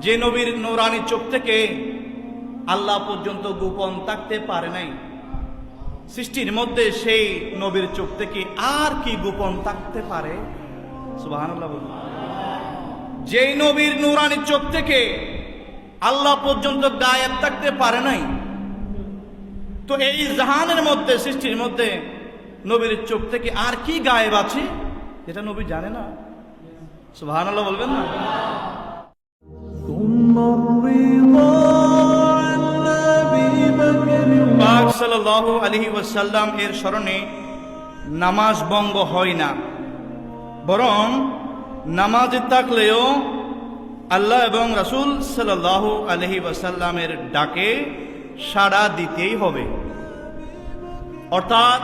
যে নবীর নৌরানি চোখ থেকে আল্লাহ পর্যন্ত গোপন থাকতে পারে নাই। সৃষ্টির মধ্যে সেই নবীর চোখ থেকে আর কি গোপন থাকতে পারে? যেই নবীর নূরানি চোখ থেকে আল্লাহ পর্যন্ত গায়েব থাকতে পারে নাই। তো এই জাহানের মধ্যে, সৃষ্টির মধ্যে নবীর চোখ থেকে আর কি গায়েব আছে? এটা নবী জানে না। সুবহানাল্লাহ বলবেন না? সাল্লাহ আলহি ওয়াসাল্লাম এর স্মরণে নামাজ ভঙ্গ হয় না। বরং নামাজ থাকলেও আল্লাহ এবং রাসুল সাল্লাহ আলহি ওয়াসাল্লামের ডাকে সাড়া দিতেই হবে। অর্থাৎ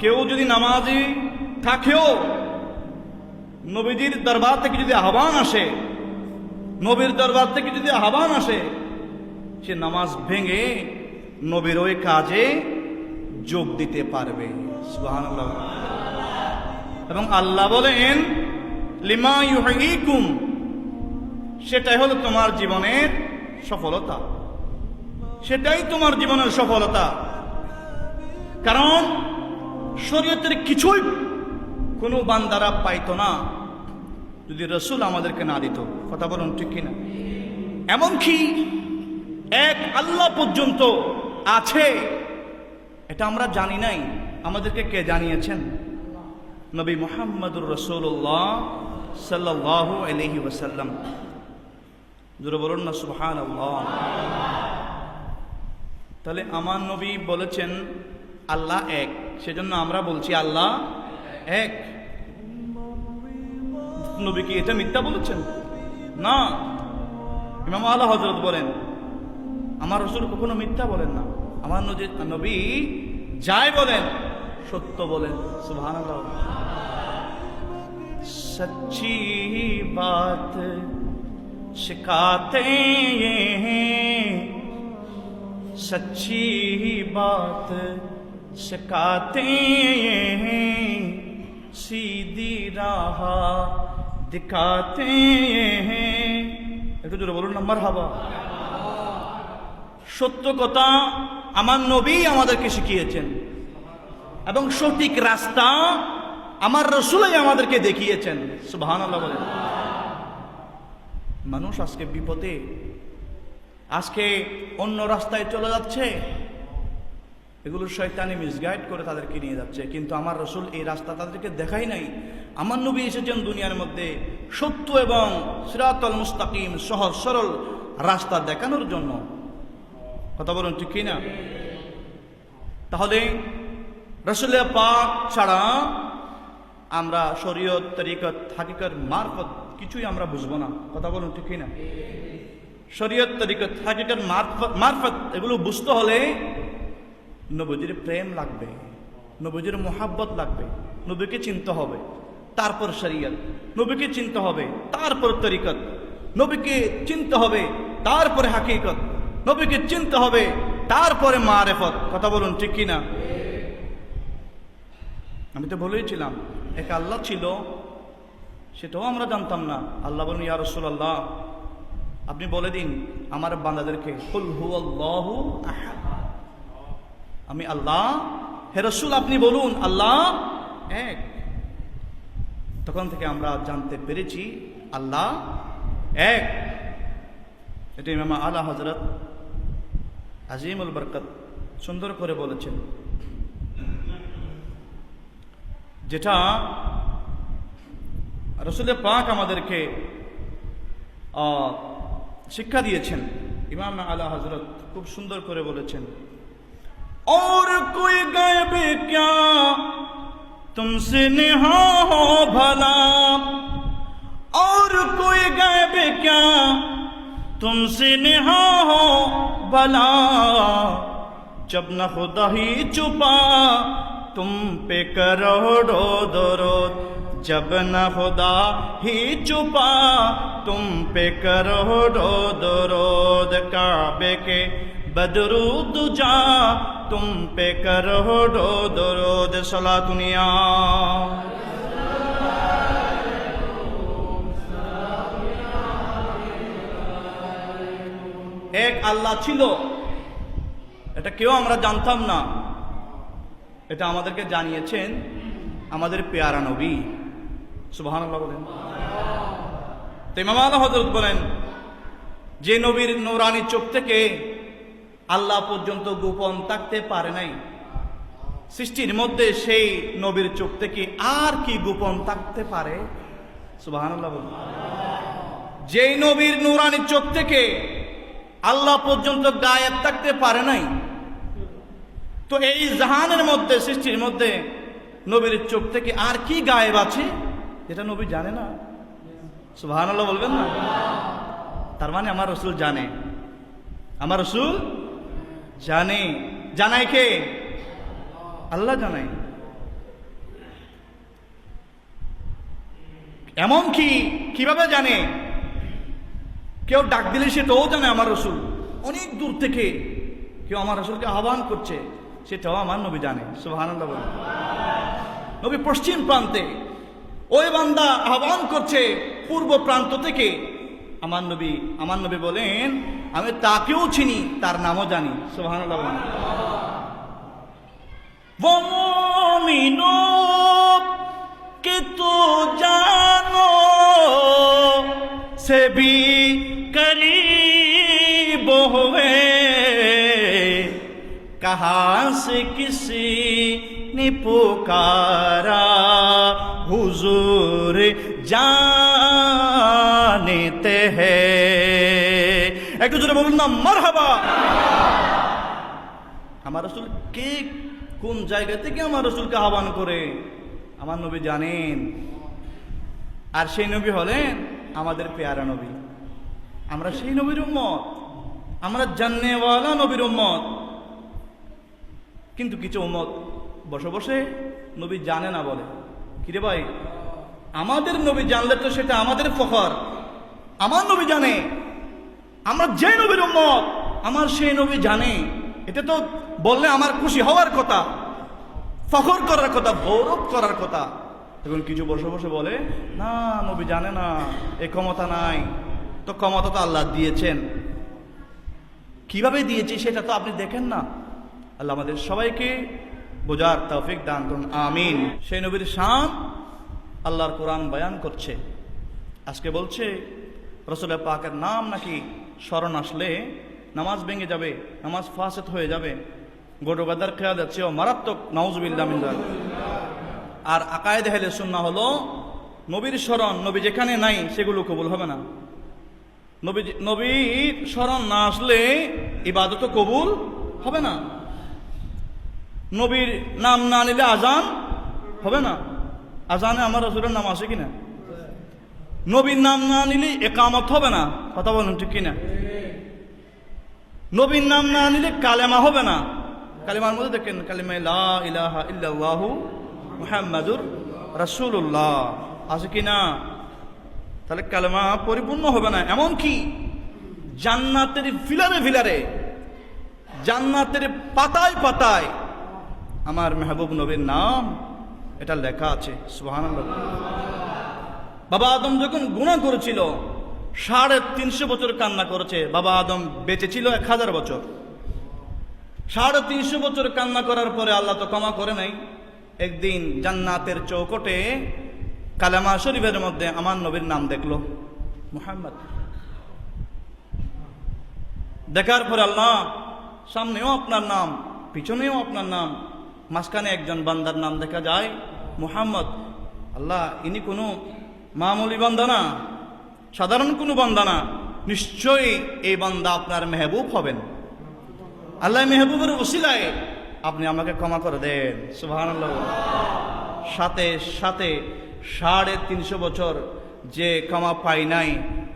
কেউ যদি নামাজি থাকেও নবীজির দরবার থেকে যদি আহ্বান আসে নবীর দরবার থেকে যদি আহ্বান আসে, সে নামাজ ভেঙে নবীর ওই কাজে যোগ দিতে পারবে। এবং আল্লাহ বলেন, লিমা ইউহিকুম সেটাই হলো তোমার জীবনের সফলতা। সেটাই তোমার জীবনের সফলতা। কারণ শরীয়তের কিছুই কোনো বান্দারা পাইতো না। যদি রসুল আমাদেরকে না দিত, কথা বলুন ঠিক কিনা? এমনকি এক আল্লাহ পর্যন্ত আছে, এটা আমরা জানি নাই, আমাদেরকে কে জানিয়েছেন? নবী মোহাম্মদুর রসুল্লাহ সাল্লাহ আলহি ওসাল্লাম জোরে বলুন না সুবহান তাহলে আমার নবী বলেছেন, আল্লাহ এক, সেজন্য আমরা বলছি আল্লাহ এক। নবী কি এটা মিথ্যা বলেছেন না ইমাম আল্লাহ হজরত বলেন আমার রসুল কখনো মিথ্যা বলেন না আমার নজি- নবী যাই বলেন সত্য বলেন সুবহান সচ্চি বাত শিখাতে हैं सच्ची बात सिखाते हैं सीधी राह দিকাতে একটু জোরে বলুন নাম্বার হাবা সত্য কথা আমার নবী আমাদেরকে শিখিয়েছেন এবং সঠিক রাস্তা আমার রসুলাই আমাদেরকে দেখিয়েছেন। সুবাহান বলেন। মানুষ আজকে বিপদে, আজকে অন্য রাস্তায় চলে যাচ্ছে। এগুলো শয়তানি মিসগাইড করে তাদেরকে নিয়ে যাচ্ছে। কিন্তু আমার রসুল এই রাস্তা তাদেরকে দেখাই নাই। আমার নবী এসেছেন দুনিয়ার মধ্যে সত্য এবং সিরাতল মুস্তাকিম, সহজ, সরল রাস্তা দেখানোর জন্য। কথা বলুন ঠিক কিনা? তাহলে রসুলের পাক ছাড়া আমরা শরীয়ত, তরিকত হাকিকত মারফত কিছুই আমরা বুঝব না। কথা বলুন ঠিক কিনা? শরীয়ত, তরিকত হাকিকত মারফত মারফত এগুলো বুঝতে হলে নবজির প্রেম লাগবে, নবজির মোহাব্বত লাগবে, নবীকে চিনতে হবে। তারপর শরীয়ত, নবীকে চিনতে হবে, তারপর তরিকত। নবীকে চিনতে হবে, তারপরে হাকিকত। নবীকে চিনতে হবে, তারপরে মারেফত। কথা বলুন ঠিক কিনা? আমি তো বলেইছিলাম এক আল্লাহ ছিল, সেটাও আমরা জানতাম না। আল্লাহ বলুন, ইয়া রাসূলুল্লাহ, আপনি বলে দিন, আমার বান্দাদেরকে, কুল হুয়াল্লাহু আহাদ। আমি আল্লাহ। হে রসুল, আপনি বলুন, আল্লাহ এক। তখন থেকে আমরা জানতে পেরেছি, আল্লাহ এক। এটা ইমামা আলা হজরত আজিমুল বরকত সুন্দর করে বলেছেন। যেটা রসুলের পাক আমাদেরকে শিক্ষা দিয়েছেন। ইমাম আলা হজরত খুব সুন্দর করে বলেছেন। और कोई गायब क्या? तुमसे नेहा हो भला। और कोई गायब क्या? तुमसे नेहा हो भला। जब न खुदा ही छुपा, तुम पे करोड़ो दरोद। जब न खुदा ही छुपा, तुम पे करोड़ो दरोद। काबे के बदरूद जा तुम पे करोड़ो दरोद सला दुनिया এক আল্লাহ ছিল এটা কেউ আমরা জানতাম না এটা আমাদেরকে জানিয়েছেন আমাদের পেয়ারা নবী সুবাহান বলেন তো ইমাম আল্লাহ হজরত বলেন যে নবীর নৌরানির চোখ থেকে আল্লাহ পর্যন্ত গোপন থাকতে পারে নাই। সৃষ্টির মধ্যে সেই নবীর চোখ থেকে আর কি গোপন থাকতে পারে? সুবাহান যেই নবীর নুরানির চোখ থেকে আল্লাহ পর্যন্ত গায়েব থাকতে পারে নাই, তো এই জাহানের মধ্যে, সৃষ্টির মধ্যে নবীর চোখ থেকে আর কি গায়েব আছে, যেটা নবী জানে না। সুবাহান বলবেন না? তার মানে আমার রসুল জানে। আমার রসুল জানে জানাই কে? আল্লাহ জানাই এমন কি? কীভাবে জানে? কেউ ডাক দিলে সেটাও জানে আমার রসুল। অনেক দূর থেকে কেউ আমার রসুলকে আহ্বান করছে, সেটাও আমার নবী জানে। বলে। নবী পশ্চিম প্রান্তে ওই বান্দা আহ্বান করছে, পূর্ব প্রান্ত থেকে। আমার নবী আমার নবী বলেন আমি তাকেও চিনি তার নামও জানি সুবহানাল্লাহ বলেন वो मोमिनो कि तू जानो से भी करीब हुए कहाँ से किसी ने पुकारा हुजूर जानते हैं একটু জোরে বলুন না, মারহাবা। আমার রসুল কে কোন জায়গা থেকে আমার রসুলকে আহ্বান করে? আমার নবী জানেন। আর সেই নবী হলেন আমাদের পেয়ারা নবী। আমরা সেই নবীর উম্মত। আমরা জান্নেওয়ালা নবীর উম্মত। কিন্তু কিছু উম্মত বসে বসে নবী জানে না বলে। কিরে ভাই, আমাদের নবী জানলে তো সেটা আমাদের ফখর। আমার নবী জানে। আমরা যে নবীর উম্মত, আমার সেই নবী জানে। এটা তো বললে আমার খুশি হওয়ার কথা, ফখর করার কথা গৌরব করার কথা। এখন কিছু বসে বসে বলে, না, নবী জানে না, এ ক্ষমতা নাই। তো ক্ষমতা তো আল্লাহ দিয়েছেন। কীভাবে দিয়েছি সেটা তো আপনি দেখেন না। আল্লাহ আমাদের সবাইকে বোঝার তৌফিক দান করুন, আমিন। সেই নবীর শান আল্লাহর কোরআন বয়ান করছে। আজকে বলছে রসুল পাকের নাম নাকি স্মরণ আসলে নামাজ ভেঙে যাবে, নামাজ ফাসেত হয়ে যাবে। গোডোগাদার খেয়াল যাচ্ছে ও মারাত্মক নওজবিল্লামিন্দা আর আকায় দেহেলে সুন্না হলো নবীর স্মরণ, নবী যেখানে নাই সেগুলো কবুল হবে না। নবী নবীর স্মরণ না আসলে ইবাদত কবুল হবে না। নবীর নাম না নিলে আজান হবে না। আজানে আমার রসুলের নাম আছে কিনা? নবীর নাম না নিলে একামত হবে না। কথা বলুন ঠিক কিনা? নবীর নাম না নিলে কালেমা হবে না। কালেমার মধ্যে দেখেন কালেমা ইলাহা রাসূলুল্লাহ। আছে কি না? তাহলে কালেমা পরিপূর্ণ হবে না। এমন কি জান্নাতের ফিলারে ফিলারে জান্নাতের পাতায় পাতায় আমার মেহবুব নবীর নাম, এটা লেখা আছে, সুবহানাল্লাহ। বাবা আদম যখন গুণা করেছিল, সাড়ে তিনশো বছর কান্না করেছে। বাবা আদম বেঁচে ছিল এক হাজার বছর। সাড়ে তিনশো বছর কান্না করার পরে আল্লাহ তো ক্ষমা করে নাই। একদিন জান্নাতের চৌকটে কালেমা শরীফের মধ্যে আমার নবীর নাম দেখল, মুহাম্মদ। দেখার পরে আল্লাহ, সামনেও আপনার নাম, পিছনেও আপনার নাম, মাঝখানে একজন বান্দার নাম দেখা যায়, মুহাম্মদ। আল্লাহ, ইনি কোনো মামুলি বান্দা না সাধারণ কোনো বান্দা না নিশ্চয়ই এই বান্দা আপনার মেহবুব হবেন। আল্লাহ মেহবুবের ওসিলায় আপনি আমাকে ক্ষমা করে দেন। সুবাহান সাথে সাথে সাড়ে তিনশো বছর যে ক্ষমা পাই নাই,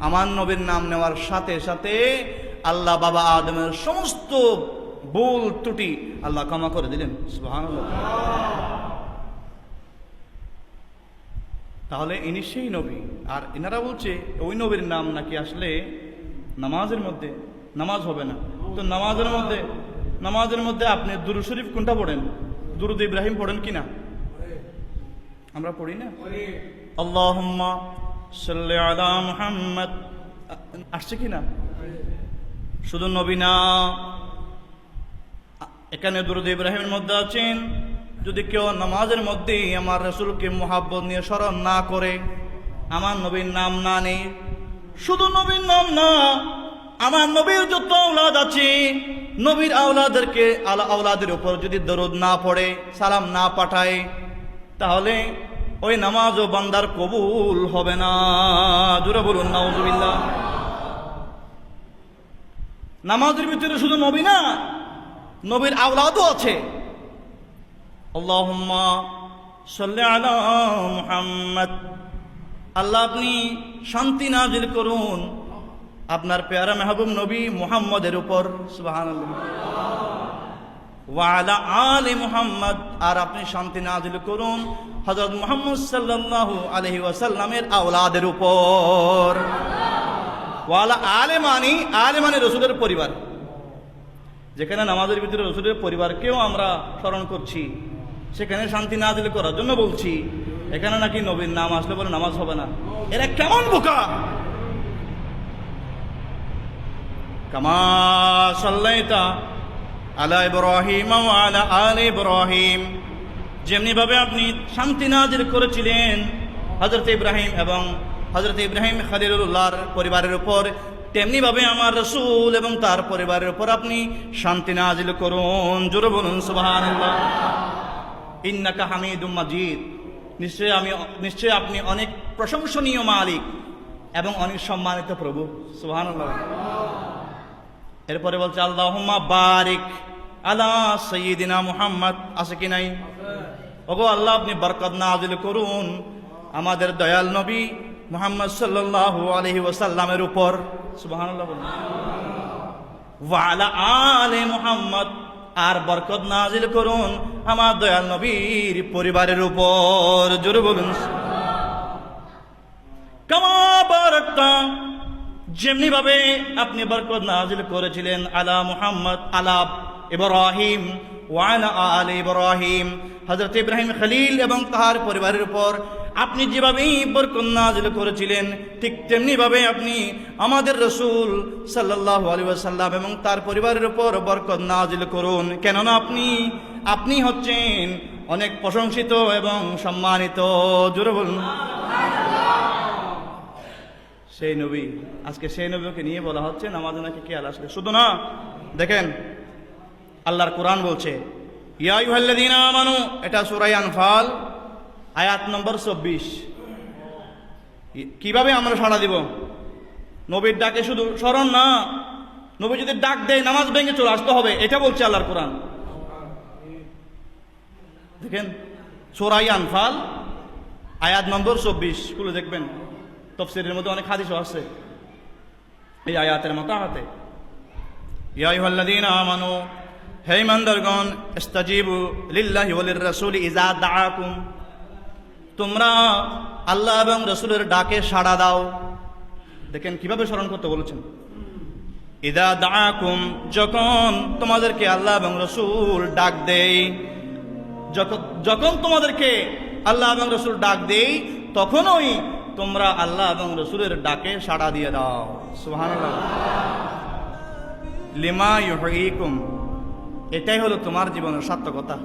আমার নবীর নাম নেওয়ার সাথে সাথে আল্লাহ বাবা আদমের সমস্ত ভুল ত্রুটি আল্লাহ ক্ষমা করে দিলেন। সুবাহান তাহলে ইনি সেই নবী। আর এনারা বলছে, ওই নবীর নাম নাকি আসলে নামাজের মধ্যে, নামাজ হবে না। তো নামাজের মধ্যে নামাজের মধ্যে আপনি দুরু শরীফ কোনটা পড়েন? দুরুদ ইব্রাহিম পড়েন কি না? আমরা পড়ি না? সাল্লি আলা আসছে কি না? শুধু নবী না। এখানে দুরুদ ইব্রাহিমের মধ্যে আছেন। যদি কেউ নামাজের মধ্যেই আমার রসুলকে মোহাব্বত নিয়ে স্মরণ না করে, আমার নবীর নাম না নেই। শুধু নবীর নাম না, আমার নবীর যত আওলাদ আছে, নবীর আওলাদেরকে আলা আওলাদের উপর যদি দরুদ না পড়ে, সালাম না পাঠায়, তাহলে ওই নামাজ ও বান্দার কবুল হবে না। জুড়ে বলুন, নাউজুবিল্লাহ। নামাজের ভিতরে শুধু নবী না, নবীর আওলাদও আছে। আল্লাহুম্মা সাল্লি আলা মুহাম্মদ। আল্লাহ আপনি শান্তি নাজিল করুন। আপনার পেয়ারা মেহবুব নবী মুহাম্মদের উপর, সুবহানাল্লাহ। ওয়ালা আলে মুহাম্মদ, আর আপনি শান্তি নাজিল করুন হযরত মুহাম্মদ সাল্লাল্লাহু আলাইহি ওয়াসাল্লামের আওলাদের উপর। ওয়ালা আলে মানি, আলে মানে রসুলের পরিবার। যেখানে নামাজের ভিতরে রসুলের পরিবারকেও আমরা স্মরণ করছি। সেখানে শান্তি না দিলে করার জন্য বলছি। এখানে নাকি নবীর নাম আসলে বলে নামাজ হবে না। এরা কেমন বোকা? কামা সাল্লাইতা আলা ইব্রাহিম আলা আলি ইব্রাহিম। যেমনি ভাবে আপনি শান্তি নাজির করেছিলেন, হযরত ইব্রাহিম এবং হযরত ইব্রাহিম খলিলুল্লাহর পরিবারের উপর তেমনি ভাবে আমার রসুল এবং তার পরিবারের উপর আপনি শান্তি নাজিল করুন। জোরে বলুন, সুবহানাল্লাহ। ইন্নাকা হামিদুম মাজিদ। নিশ্চয় আমি নিশ্চয় আপনি অনেক প্রশংসনীয় মালিক এবং অনেক সম্মানিত প্রভু। সুবহানাল্লাহ। এরপরে বলছে, আল্লাহুম্মা বারিক আলা সাইয়্যিদিনা মুহাম্মদ। আছে কি নাই? ওগো আল্লাহ, আপনি বরকত নাজিল করুন। আমাদের দয়াল নবী মুহাম্মদ সাল্লাল্লাহু আলাইহি ওয়াসাল্লামের উপর। বলুন। ওয়ালা আলে মুহাম্মদ। আর বরকত নাজিল করুন আমার দয়াল নবীর পরিবারের উপর। জোরে বলুন। যেমনি ভাবে আপনি বরকত নাজিল করেছিলেন আলা মুহাম্মদ, আলা ইব্রাহিম ওয়ালা আলে ইব্রাহিম। হযরত ইব্রাহিম খলিল এবং তাহার পরিবারের উপর আপনি যেভাবে বরকত নাজিল করেছিলেন, ঠিক তেমনি ভাবে আপনি আমাদের রসুল সাল্লাল্লাহু আলাইহি ওয়াসাল্লাম এবং তার পরিবারের উপর বরকত নাজিল করুন। কেননা আপনি আপনি হচ্ছেন অনেক প্রশংসিত এবং সম্মানিত। জোরে বলুন। সেই নবী, আজকে সেই নবীকে নিয়ে বলা হচ্ছে নামাজ নাকি খেয়াল আসলে শুধু না, দেখেন, আল্লাহর কোরআন বলছে, ইয়া ইউহাল্লাযীনা আমানু এটা সূরা আনফাল। আয়াত নম্বর চব্বিশ। কীভাবে আমরা সাড়া দিব? নবীর ডাকে শুধু স্মরণ না, নবী যদি ডাক দেয়, নামাজ ভেঙে চলে আসতে হবে, এটা বলছে আল্লাহর কোরআন। দেখেন সোরাই আনফাল, আয়াত নম্বর চব্বিশ, খুলে দেখবেন, তফসিরের মধ্যে অনেক হাদিসও আছে, এই আয়াতের মতো হাতে ইয়া আইয়ুহাল্লাযীনা আমানু, হে ইমানদারগণ ইস্তাজিবু লিল্লাহি ওয়ালির রাসূলি ইযা দাআকুম তোমরা আল্লাহ এবং রসুলের ডাকে সাড়া দাও। দেখেন কীভাবে স্মরণ করতে বলেছেন? ইদা দাকুম যখন তোমাদেরকে আল্লাহ এবং রসুল ডাক দেই, যখন তোমাদেরকে আল্লাহ এবং রসুল ডাক দেই, তখনই তোমরা আল্লাহ এবং রসুলের ডাকে সাড়া দিয়ে দাও। সুবহানাল্লাহ। লিমা ইউহয়িকুম এটাই হলো তোমার জীবনের সার্থকতা।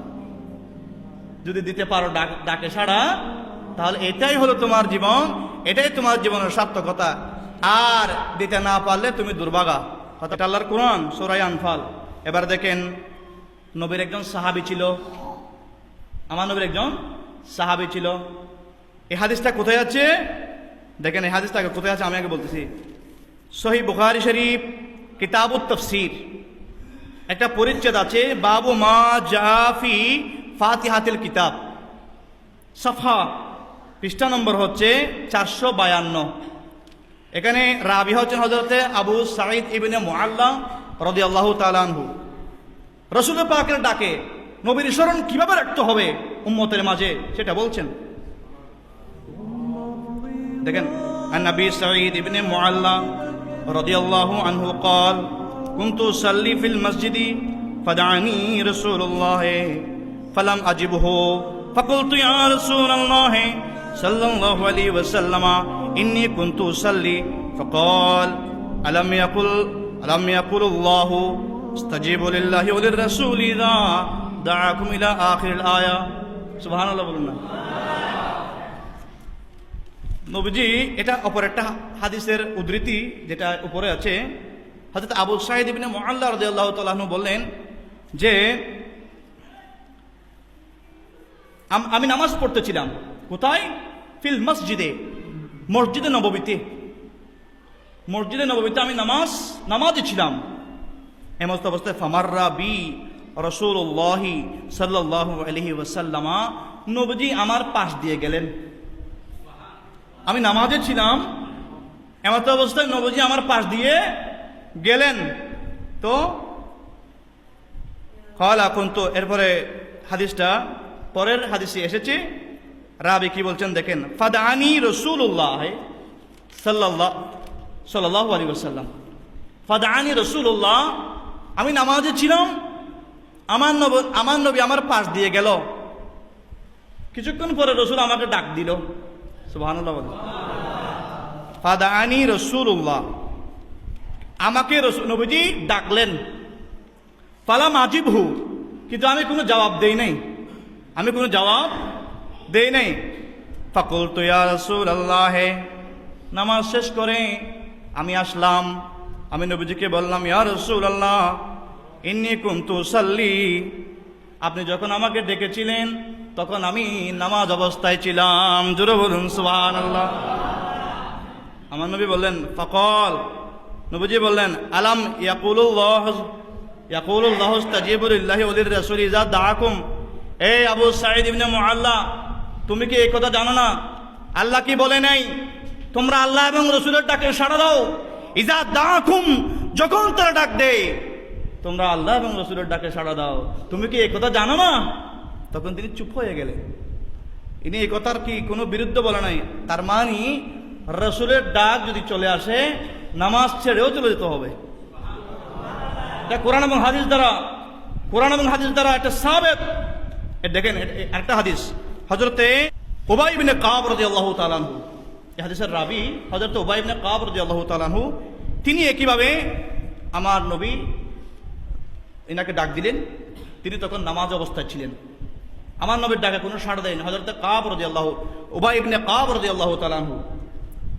যদি দিতে পারো ডাকে সাড়া, তাহলে এটাই হলো তোমার জীবন, এটাই তোমার জীবনের সার্থকতা। আর দিতে না পারলে তুমি দুর্ভাগা। হঠাৎ আল্লাহর কোরআন সোরাই আনফাল। এবার দেখেন, নবীর একজন সাহাবি ছিল। আমার নবীর একজন সাহাবি ছিল। এই হাদিসটা কোথায় আছে? দেখেন এই হাদিসটা কোথায় আছে আমি আগে বলতেছি। সহি বুখারি শরীফ, কিতাবুত তফসির। একটা পরিচ্ছেদ আছে, বাবু মা জাফি ফাতিহাতিল কিতাব সফা পৃষ্ঠা নম্বর হচ্ছে চারশো বায়ান্ন এখানে রাবি হচ্ছেন হজরতে আবু সাঈদ ইবিনে মোয়াল্লা রদি আল্লাহ তালানহু রসুল পাকের ডাকে নবীর স্মরণ কিভাবে রাখতে হবে উম্মতের মাঝে সেটা বলছেন দেখেন النبي سعيد بن معلى رضي الله عنه قال كنت أصلي في المسجد فدعني رسول الله فلم أجبه فقلت يا رسول الله صلى الله عليه وسلم إني كنت أصلي فقال ألم يقل আলাম ইয়াকুলুল্লাহু ইস্তাজিবু লিল্লাহি ওয়া লির-রাসূলি ইযা দাআকুম ইলা আখিরিল আয়া সুবহানাল্লাহ বলুন না নবীজি এটা অপর একটা হাদিসের উদ্ধৃতি যেটা উপরে আছে হযরত আবু সাঈদ ইবনে মুআল্লা রাদিয়াল্লাহু তাআলা আনহু বললেন যে আম- নামাজ পড়তেছিলাম। কোথায়? ফিল মসজিদে। মসজিদে নববীতে। মসজিদে নববীতে আমি নামাজ নামাজে ছিলাম। এমস্ত অবস্থায় ফামাররা বি রসুল্লাহি সাল্লাহ আলহি ওসাল্লামা নবজি আমার পাশ দিয়ে গেলেন। আমি নামাজে ছিলাম। এমত অবস্থায় নবজি আমার পাশ দিয়ে গেলেন। তো, কল এখন তো এরপরে হাদিসটা পরের হাদিসে এসেছে, রাবি কি বলছেন দেখেন ফাদানি রসুল্লাহ সাল্লাহ সাল্লাহ আলী ওসাল্লাম ফাদানি রসুল্লাহ আমি নামাজে ছিলাম, আমার নব, আমার নবী আমার পাশ দিয়ে গেল। কিছুক্ষণ পরে রসুল আমাকে ডাক দিল। সুবহানাল্লাহ ফাদানি রসুল্লাহ আমাকে রসুল নবীজি ডাকলেন। ফালাম আজিব হু কিন্তু আমি কোনো জবাব দেই নাই। আমি কোনো জবাব দেই নাই। ফাকুল তো ইয়া রসুল আল্লাহ নামাজ শেষ করে আমি আসলাম। আমি নবীজিকে বললাম, ইয়া রসুল আল্লাহ ইন্নি কুন্তু সাল্লি। আপনি যখন আমাকে ডেকেছিলেন, তখন আমি নামাজ অবস্থায় ছিলাম। জোরে বলুন সুবহান আল্লাহ আমার নবী বললেন, ফকল। নবীজি বললেন, আলাম ইয়াকুলুল্লাহ ইয়াকুলুল্লাহ তাজিবুলিল্লাহি ওলির রাসূল ইজা দাআকুম। এই আবু সাঈদ ইবনে মুআল্লা, তুমি কি এই কথা জানো না? আল্লাহ কি বলে নাই? তোমরা আল্লাহ এবং রসুলের ডাকে সাড়া দাও। ইজা দাআকুম, যখন তারা ডাক দেয়, তোমরা আল্লাহ এবং রসুলের ডাকে সাড়া দাও। তুমি কি এই কথা জানো না? তখন তিনি চুপ হয়ে গেলেন। ইনি এই কথার কি কোনো বিরুদ্ধ বলে নাই? তার মানে রসুলের ডাক যদি চলে আসে, নামাজ ছেড়েও চলে যেতে হবে। কোরআন এবং হাদিস দ্বারা, কোরআন এবং হাদিস দ্বারা একটা সাবেত এ দেখেন একটা হাদিস। হজরতে ওবাই কাব রদি আল্লাহ তালানহু এই হাদিসের রাবি হজরত ওবাই কাব রদি আল্লাহ তালানহু তিনি একইভাবে আমার নবী এনাকে ডাক দিলেন। তিনি তখন নামাজ অবস্থায় ছিলেন। আমার নবীর ডাকে কোনো সাড়া দেয়নি। হজরত কাব রদি আল্লাহ ওবাই ইবনে কাব রদি আল্লাহ তালানহু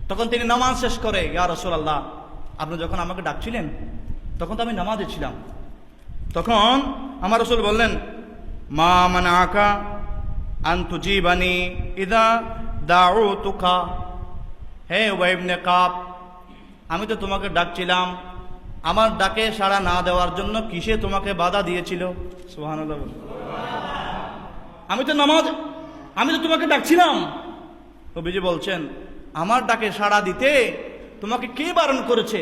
তখন তিনি নামাজ শেষ করে, ইয়া রসুল আল্লাহ আপনি যখন আমাকে ডাকছিলেন, তখন তো আমি নামাজে ছিলাম। তখন আমার রসুল বললেন মা মানে আঁকা আন্তু জীবানি ইদা দাউ তুকা হে ওয়াইবনে কাপ আমি তো তোমাকে ডাকছিলাম। আমার ডাকে সাড়া না দেওয়ার জন্য কিসে তোমাকে বাধা দিয়েছিল? বলুন। আমি তো নামাজ, আমি তো তোমাকে ডাকছিলাম। কবিজি বলছেন, আমার ডাকে সাড়া দিতে তোমাকে কে বারণ করেছে?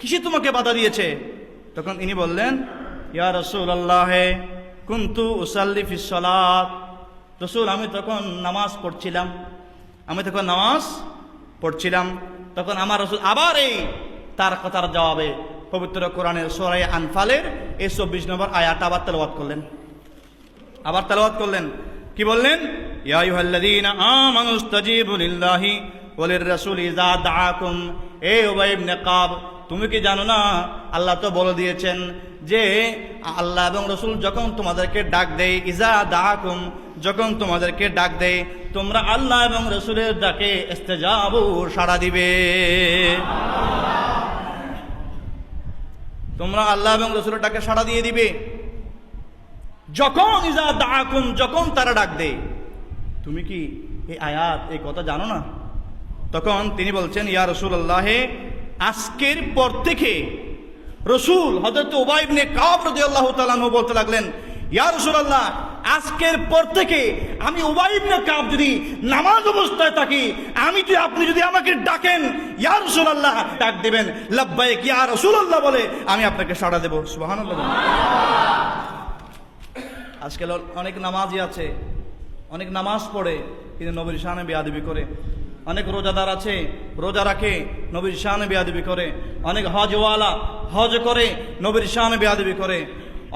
কিসে তোমাকে বাধা দিয়েছে? তখন ইনি বললেন, ইয়া রসুল আল্লাহ কুন্তু উসাল্লি ফিসলাত রসুল, আমি তখন নামাজ পড়ছিলাম। আমি তখন নামাজ পড়ছিলাম। তখন আমার রসুল আবার এই তার কথার জবাবে পবিত্র কোরআনের সোরাই আনফালের এই চব্বিশ নম্বর আয়াটা আবার তেলবাদ করলেন। আবার তেলাওয়াত করলেন। কি বললেন? ইয়া আইয়ুহাল্লাযীনা আমানু ইসতাজীবু লিল্লাহি ওয়া লির-রাসূলি ইযা দাআকুম এ উবাই ইবনে কাব, তুমি কি জানো না? আল্লাহ তো বলে দিয়েছেন যে, আল্লাহ এবং রসুল যখন তোমাদেরকে ডাক দেয়, ইজা দাআকুম যখন তোমাদেরকে ডাক দেয়, তোমরা আল্লাহ এবং রসুলের ডাকে ইস্তেজাবু, সাড়া দিবে। তোমরা আল্লাহ এবং রসুলের ডাকে সাড়া দিয়ে দিবে। যখন ইজা দাকুম যখন তারা ডাক দেয়, তুমি কি এই আয়াত, এই কথা জানো না? তখন তিনি বলছেন, ইয়া রসুল আল্লাহে আজকের পর থেকে রসুল হজরত ওবাইবনে কাব রদি আল্লাহ তালানহু বলতে লাগলেন, ইয়া রসুল আল্লাহ আজকের পর থেকে আমি ওবাইবনে কাব যদি নামাজ অবস্থায় থাকি, আমি যদি, আপনি যদি আমাকে ডাকেন, ইয়া রসুল আল্লাহ ডাক দেবেন। লাব্বাইক, ইয়া রসুল আল্লাহ বলে আমি আপনাকে সাড়া দেবো। সুবহানাল্লাহ আজকাল অনেক নামাজি আছে, অনেক নামাজ পড়ে, কিন্তু নবীর শানে বেয়াদবি করে। অনেক রোজাদার আছে, রোজা রাখে, নবীর শানে বেয়াদবি করে। অনেক হজওয়ালা হজ করে, নবীর শানে বেয়াদবি করে।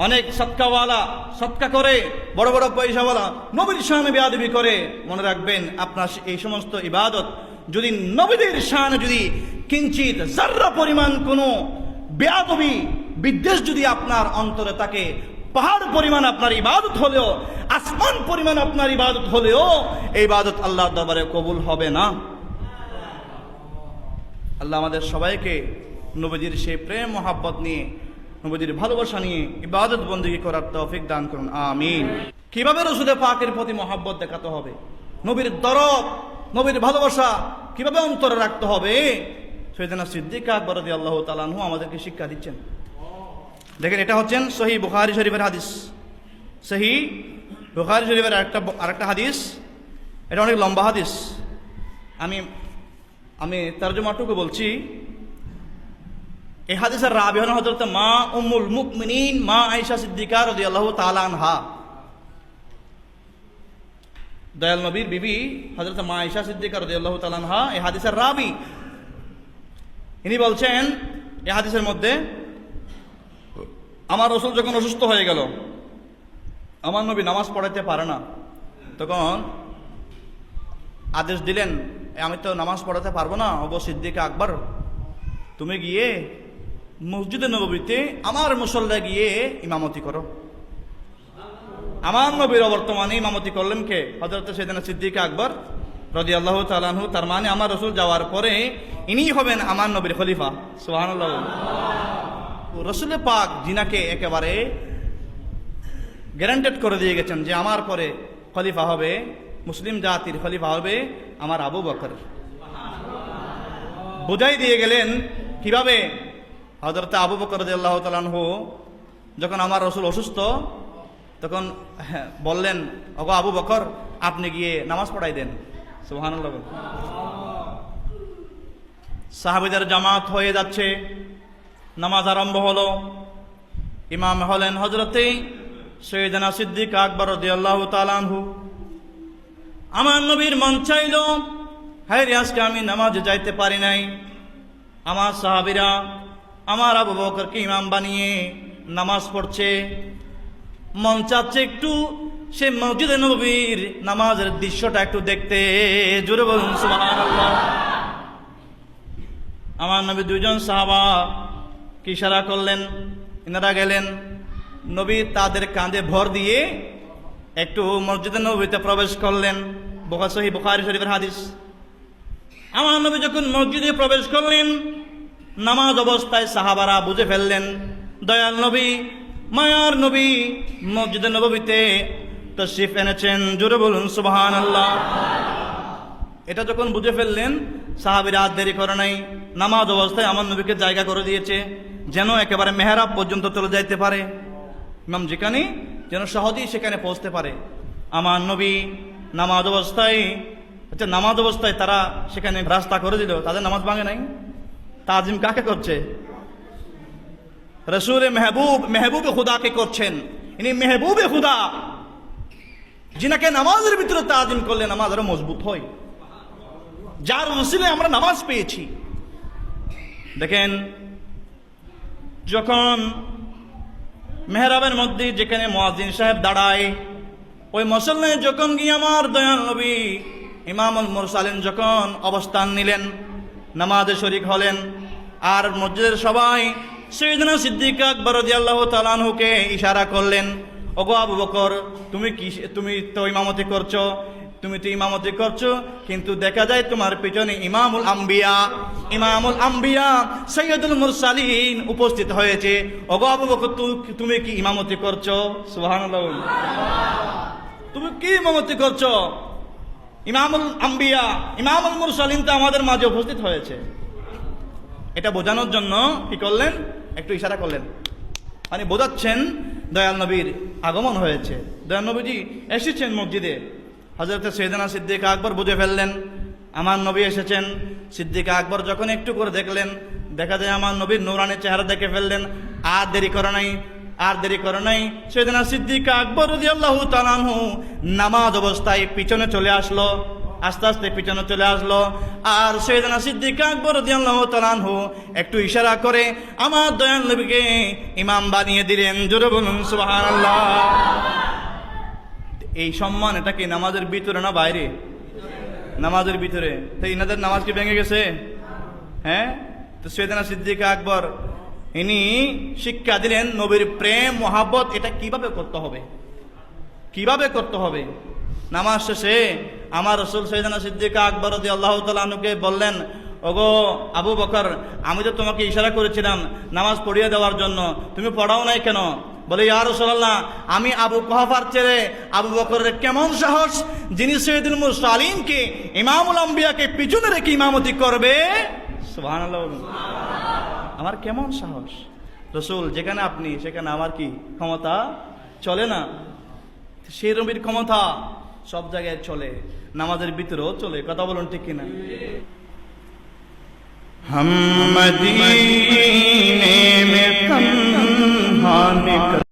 অনেক সৎকাওয়ালা সৎকা করে, বড় বড় পয়সাওয়ালা নবীর শানে বেয়াদবি করে। মনে রাখবেন, আপনার এই সমস্ত ইবাদত যদি নবীদের শানে যদি কিঞ্চিত জার্রা পরিমাণ কোনো বেয়াদবি, বিদ্বেষ যদি আপনার অন্তরে থাকে পাহাড় পরিমাণ আপনার ইবাদত হলেও, আসমান পরিমাণ আপনার ইবাদত হলেও, এই ইবাদত আল্লাহর দরবারে কবুল হবে না। আল্লাহ আমাদের সবাইকে নবীজির সেই প্রেম, মহাব্বত নিয়ে, নবীজির ভালোবাসা নিয়ে ইবাদত বন্দী করার তৌফিক দান করুন। আমিন। কীভাবে রসুলের পাকের প্রতি মহাব্বত দেখাতে হবে? নবীর দরদ, নবীর ভালোবাসা কীভাবে অন্তরে রাখতে হবে? সৈয়দনা সিদ্দিক আকবর আল্লাহ তালানহু আমাদেরকে শিক্ষা দিচ্ছেন। দেখেন, এটা হচ্ছেন সহি বুখারি শরীফের হাদিস। সহি বুখারি শরীফের আরেকটা আরেকটা হাদিস। এটা অনেক লম্বা হাদিস। আমি আমি তর্জমাটুকু বলছি। এই হাদিসের রাবি হন হজরত মা উম্মুল মুকমিনিন মা আয়েশা সিদ্দিকা রাদিয়াল্লাহু তাআলা আনহা। দয়াল নবীর বিবি হজরত মা আয়েশা সিদ্দিকা রাদিয়াল্লাহু তাআলা আনহা, এই হাদিসের রাবি। ইনি বলছেন, এই হাদিসের মধ্যে আমার রসুল যখন অসুস্থ হয়ে গেল আমার নবী নামাজ পড়াইতে পারে না তখন আদেশ দিলেন "এ, আমি তো নামাজ পড়াতে পারব না অব সিদ্দিকা আকবর তুমি গিয়ে মসজিদে নবীতে আমার মুসল্লা গিয়ে ইমামতি করো। আমার নবীর অবর্তমানে ইমামতি করলেন কে? হজরত সেদিন সিদ্দিকা আকবর রদি আল্লাহ তালানহু তার মানে আমার রসুল যাওয়ার পরে ইনি হবেন আমার নবীর খলিফা। সুহান রসুল পাক জিনাকে একেবারে গ্যারান্টেড করে দিয়ে গেছেন যে আমার পরে খলিফা হবে, মুসলিম জাতির খলিফা হবে আমার আবু বকর। বোঝাই দিয়ে গেলেন কীভাবে? হজরত আবু বকর আল্লাহ তালানহু যখন আমার রসুল অসুস্থ, তখন বললেন অগো আবু বকর, আপনি গিয়ে নামাজ পড়াই দেন। সুহান সাহাবিদের জামাত হয়ে যাচ্ছে। নামাজ আরম্ভ হলো। ইমাম হলেন হজরতে সৈয়দনা সিদ্দিক আকবর আল্লাহ তালানহু আমার নবীর মন চাইল, হায় আজকে আমি নামাজে যাইতে পারি নাই। আমার সাহাবিরা, আমার আবু বকরকে ইমাম বানিয়ে নামাজ পড়ছে। মন চাচ্ছে একটু সে মসজিদে নবীর নামাজের দৃশ্যটা একটু দেখতে। জোরে বলুন আমার নবী দুজন সাহাবা কি ইশারা করলেন? এনারা গেলেন। নবী তাদের কাঁধে ভর দিয়ে একটু মসজিদে নবীতে প্রবেশ করলেন। বোকা সহি বুখারি শরীফের হাদিস। আমার নবী যখন মসজিদে প্রবেশ করলেন, নামাজ অবস্থায় সাহাবারা বুঝে ফেললেন, দয়াল নবী, মায়ার নবী, মসজিদে নবীতে তশরিফ এনেছেন, জোরে বলুন সুবহান আল্লাহ এটা যখন বুঝে ফেললেন, সাহাবিরা আর দেরি করে নাই। নামাজ অবস্থায় আমার নবীকে জায়গা করে দিয়েছে। যেন একেবারে মেহরাব পর্যন্ত চলে যাইতে পারে। ইমাম যেখানে, যেন সহজেই সেখানে পৌঁছতে পারে। আমার নবী নামাজ অবস্থায় আচ্ছা নামাজ অবস্থায় তারা সেখানে রাস্তা করে দিল। তাদের নামাজ ভাঙে নাই। তাজিম কাকে করছে? রসুল মেহবুব মেহবুব খুদাকে করছেন। ইনি মেহবুবে খুদা। যিনাকে নামাজের ভিতরে তাজিম করলে নামাজ আরও মজবুত হয়। যার রসিলে আমরা নামাজ পেয়েছি। দেখেন যখন মেহরাবের মধ্যে যেখানে মোয়াজিন সাহেব দাঁড়ায়, ওই মসল্লায় যখন গিয়ে আমার দয়াল নবী ইমামুল মুরসালিন যখন অবস্থান নিলেন, নামাজে শরিক হলেন, আর মসজিদের সবাই সৈয়দনা সিদ্দিক আকবর রাদিয়াল্লাহু তাআলাহুকে ইশারা করলেন, ওগো আবু বকর, তুমি কি, তুমি তো ইমামতি করছ তুমি তো ইমামতি করছ, কিন্তু দেখা যায় তোমার পিছনে ইমামুল আম্বিয়া। ইমামুল আম্বিয়া সৈয়দুল মুরসালিন উপস্থিত হয়েছে। বকর তুমি কি ইমামতি করছ? সুবহানাল্লাহ। তুমি কি ইমামতি করছ? ইমামুল আম্বিয়া, ইমামুল মুরসালিন তো আমাদের মাঝে উপস্থিত হয়েছে। এটা বোঝানোর জন্য কি করলেন? একটু ইশারা করলেন। মানে বোঝাচ্ছেন দয়াল নবীর আগমন হয়েছে। দয়াল নবীজি এসেছেন মসজিদে। হজরত সৈদানা সিদ্দিক আকবর বুঝে ফেললেন, আমার নবী এসেছেন। সিদ্দিক আকবর যখন একটু করে দেখলেন, দেখা যায় আমার নবীর নৌরানি চেহারা দেখে ফেললেন, আর দেরি করে নাই, আর দেরি করে নাই। সৈদানা সিদ্দিক আকবর তাআলাহু নামাজ অবস্থায় পিছনে চলে আসলো, আস্তে আস্তে পিছনে চলে আসলো। আর সৈয়দনা সিদ্দিক আকবর তাআলাহু একটু ইশারা করে, আমার দয়াল নবীকে ইমাম বানিয়ে দিলেন। জোরে বলুন, সুবহানাল্লাহ। এই সম্মান, এটা কি নামাজের ভিতরে না বাইরে? নামাজের ভিতরে। তো ইনাদের নামাজ কি ভেঙে গেছে? হ্যাঁ? তো সৈয়দনা সিদ্দিক আকবর, ইনি শিক্ষা দিলেন নবীর প্রেম, মহাব্বত, এটা কীভাবে করতে হবে? কীভাবে করতে হবে? নামাজ শেষে আমার রসুল সৈদানা সিদ্দিকা আকবর রদি আল্লাহ তালুকে বললেন, ওগো আবু বকর, আমি তো তোমাকে ইশারা করেছিলাম নামাজ পড়িয়ে দেওয়ার জন্য। তুমি পড়াও নাই কেন? বলে, ইয়া রসুল্লাহ আমি আবু কহাফার ছেড়ে আবু বকরের কেমন সাহস? যিনি সৈয়দুল মুসালিমকে ইমামুল আম্বিয়াকে পিছনে রেখে ইমামতি করবে? সুবহানাল্লাহ। আমার কেমন সাহস? রসুল, যেখানে আপনি, সেখানে আমার কি ক্ষমতা? চলে না? সেই রবির ক্ষমতা সব জায়গায় চলে, নামাজের ভিতরেও চলে, কথা বলুন ঠিক কিনা? ہم مدینے میں تنہا نکل